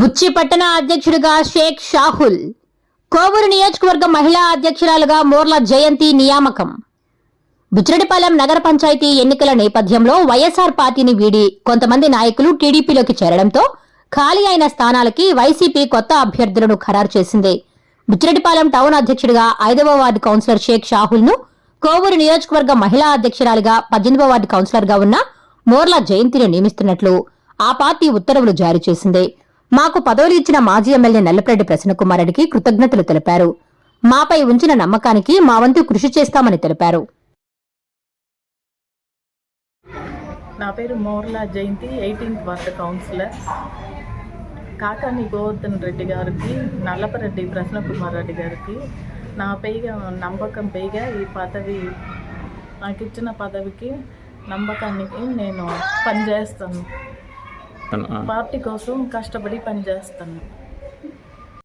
బుచ్చి పట్టణ అధ్యక్షుడిగా షేక్ షాహుల్ కోవూరు నియోజకవర్గ మహిళా అధ్యక్షురాలుగా మోర్ల జయంతి నియామకం. బుచ్చిరెడ్డిపాలెం నగర పంచాయతీ ఎన్నికల నేపథ్యంలో వైఎస్ఆర్ పార్టీని వీడి కొంతమంది నాయకులు టీడీపీలోకి చేరడంతో ఖాళీ అయిన స్థానాలకి వైసీపీ కొత్త అభ్యర్థులను ఖరారు చేసింది. బుచ్చిరెడ్డిపాలెం టౌన్ అధ్యక్షుడిగా ఐదవ వార్డు కౌన్సిలర్ షేక్ షాహుల్ను కోవూరు నియోజకవర్గ మహిళా అధ్యక్షురాలిగా పద్దెనిమిదవ వార్డు కౌన్సిలర్గా ఉన్న మోర్ల జయంతిని నియమిస్తున్నట్లు ఆ పార్టీ ఉత్తర్వులు జారీ చేసింది. మాకు పదవులు ఇచ్చిన మాజీ ఎమ్మెల్యే నల్లపరెడ్డి ప్రసన్నకుమారెడ్డికి కృతజ్ఞతలు తెలిపారు. మాపై ఉంచిన నమ్మకానికి మా వంతు కృషి చేస్తామని తెలిపారు. నా పేరు Morla Jayanthi eighteenth ward councillor. Kakani Govardhan Reddy గారికి నల్లపరెడ్డి ప్రసన్న కుమార్ రెడ్డి గారికి నా పైగా నమ్మకం పైగా ఈ పదవి నాకు ఇచ్చిన పదవికి నమ్మకానికి నేను పనిచేస్తాను. పార్టీ కోసం కష్టపడి పనిచేస్తాను